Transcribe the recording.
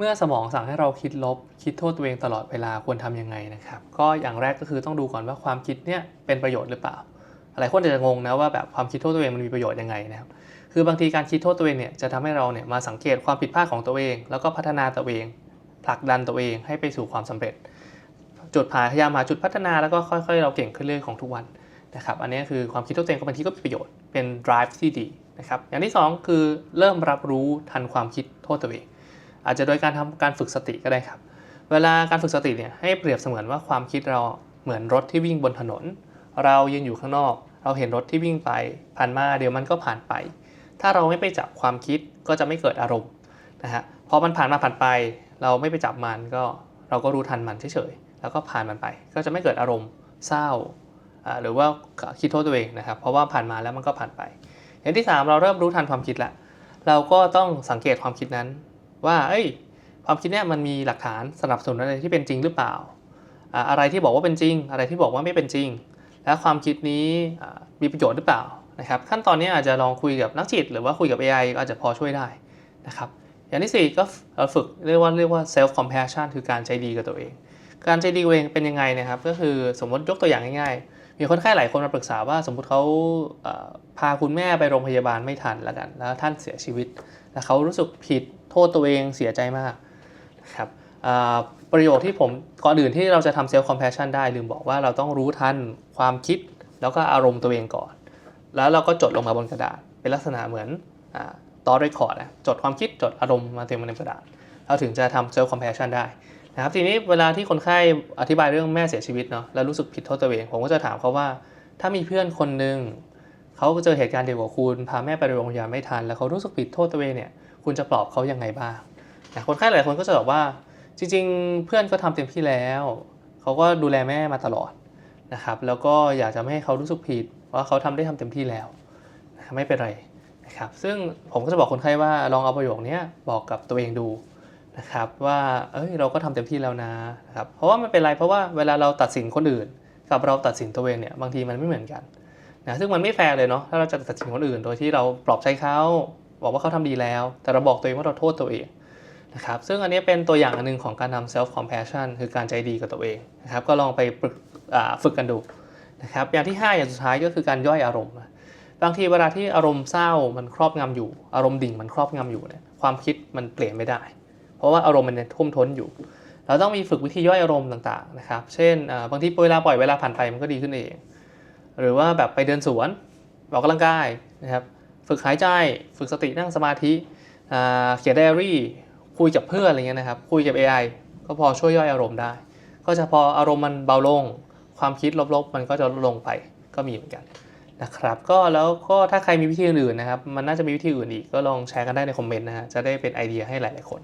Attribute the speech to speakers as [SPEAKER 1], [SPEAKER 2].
[SPEAKER 1] เมื่อสมองสั่งให้เราคิดลบ คิดโทษตัวเองตลอดเวลาควรทำยังไงนะครับ ก็อย่างแรกก็คือต้องดูก่อนว่าความคิดเนี่ยเป็นประโยชน์หรือเปล่าหลายคนอาจจะงงนะว่าแบบความคิดโทษตัวเองมันมีประโยชน์ยังไงนะครับคือบางทีการคิดโทษตัวเองเนี่ยจะทำให้เราเนี่ยมาสังเกตความผิดพลาดของตัวเอง แล้วก็พัฒนาตัวเอง ผลักดันตัวเองให้ไปสู่ความสำเร็จ จุดพยายามหาจุดพัฒนาแล้วก็ค่อย ๆ เราเก่งขึ้นเรื่อยของทุกวันนะครับอันนี้คือความคิดโทษตัวเองก็บางทีก็มีประโยชน์เป็น drive ที่ดีนะครับอย่างที่สองคือเริ่มรับรู้ทันความคิดโทษตัวเอง อาจจะโดยการทำการฝึกสติก็ได้ครับ เวลาการฝึกสติเนี่ยให้เปรียบเสมือนว่าความคิดเราเหมือนรถที่วิ่งบนถนน เรายืนอยู่ข้างนอก เราเห็นรถที่วิ่งไป ผ่านมาเดี๋ยวมันก็ผ่านไป ถ้าเราไม่ไปจับความคิดก็จะไม่เกิดอารมณ์นะฮะพอมันผ่านมาผ่านไป เราไม่ไปจับมันก็เราก็รู้ทันมันเฉยๆแล้วก็ผ่านมันไป ก็จะไม่เกิดอารมณ์เศร้าหรือว่าคิดโทษตัวเองนะครับ เพราะว่าผ่านมาแล้วมันก็ผ่านไป อย่างที่สามเราเริ่มรู้ทันความคิดแล้วเราก็ต้องสังเกตความคิดนั้น ว่าเอ้ยความคิดเนี่ยมันมีหลักฐานสนับสนุนอะไรที่เป็นจริงหรือเปล่าอ่า อะไรที่บอกว่าเป็นจริง อะไรที่บอกว่าไม่เป็นจริง และความคิดนี้มีประโยชน์หรือเปล่านะครับขั้นตอนนี้อาจจะลองคุยกับนักจิต หรือว่าคุยกับ AI ก็อาจจะพอช่วยได้นะครับอย่างที่สี่ก็เราฝึกเรียกว่าเรียกว่า self compassion คือการใจดีกับตัวเอง การใจดีกับตัวเองเป็นยังไงนะครับก็คือสมมติยกตัวอย่างง่ายๆ มีคนไข้หลายคนมาปรึกษาว่าสมมติเขาพาคุณแม่ไปโรงพยาบาลไม่ทันแล้วกัน แล้วท่านเสียชีวิต แล้วเขารู้สึกผิด โทษตัวเองเสียใจมากนะครับประโยชน์ที่ผมก่อนอื่นที่เราจะทำเซลล์คอมเพ s ชันได้ลืมบอกว่าเราต้องรู้ทันความคิดแล้วก็อารมณ์ตัวเองก่อน แล้วเราก็จดลงมาบนกระดาษ เป็นลักษณะเหมือนต่อเรคคอร์ดนะจดความคิดจดอารมณ์มาเต็มบนกระดาษ เราถึงจะทำเซลล์คอมเพ s ชันได้นะครับทีนี้เวลาที่คนไข้อธิบายเรื่องแม่เสียชีวิตเนาะแล้วรู้สึกผิดโทษตัวเอง ผมก็จะถามเขาว่า ถ้ามีเพื่อนคนหนึ่ง เขาเจอเหตุการณ์เดียวกับคุณพาแม่ไปโรงพยาบาลไม่ทัน แล้วเขารู้สึกผิดโทษตัวเองเนี่ยคุณจะปลอบเขายังไงบ้างนะคนไข้หลายคนก็จะบอกว่าจริง ๆ เพื่อนก็ทำเต็มที่แล้วเขาก็ดูแลแม่มาตลอดนะครับแล้วก็อยากจะไม่ให้เขารู้สึกผิดว่าเขาทำได้ทำเต็มที่แล้วไม่เป็นไรนะครับซึ่งผมก็จะบอกคนไข้ว่าลองเอาประโยคนี้บอกกับตัวเองดูนะครับว่าเอ้ยเราก็ทำเต็มที่แล้วนะนะครับเพราะว่าไม่เป็นไรเพราะว่าเวลาเราตัดสินคนอื่น กับเราตัดสินตัวเองเนี่ยบางทีมันไม่เหมือนกัน นะซึ่งมันไม่แฟร์เลยเนาะถ้าเราจะตัดสินคนอื่น โดยที่เราปลอบใจเขาบอกว่าเขาทำดีแล้ว แต่เราบอกตัวเองว่าเราโทษตัวเองนะครับซึ่งอันนี้เป็นตัวอย่างอันหนึงของการทำ self compassion คือการใจดีกับตัวเองนะครับก็ลองไปฝึกกันดูนะครับอย่างที่ 5 อย่างสุดท้ายก็คือการย่อยอารมณ์ บางทีเวลาที่อารมณ์เศร้ามันครอบงำอยู่ อารมณ์ดิ่งมันครอบงำอยู่เนี่ยความคิดมันเปลี่ยนไม่ได้ เพราะว่าอารมณ์มันท่วมท้นอยู่ เราต้องมีฝึกวิธีย่อยอารมณ์ต่างๆนะครับเช่นบางทีเวลาปล่อยเวลาผ่านไปมันก็ดีขึ้นเอง หรือว่าแบบไปเดินสวนออกกำลังกายนะครับ ฝึกหายใจ ฝึกสตินั่งสมาธิอ่าเขียนไดอารี่ คุยกับเพื่อนอะไรเงี้ยนะครับ คุยกับ AI ก็พอช่วยย่อยอารมณ์ได้ ก็จะพออารมณ์มันเบาลง ความคิดลบๆ มันก็จะลดลงไป ก็มีเหมือนกันนะครับ ก็แล้วก็ถ้าใครมีวิธีอื่นๆนะครับ มันน่าจะมีวิธีอื่นอีก ก็ลองแชร์กันได้ในคอมเมนต์นะฮะ จะได้เป็นไอเดียให้หลายๆคน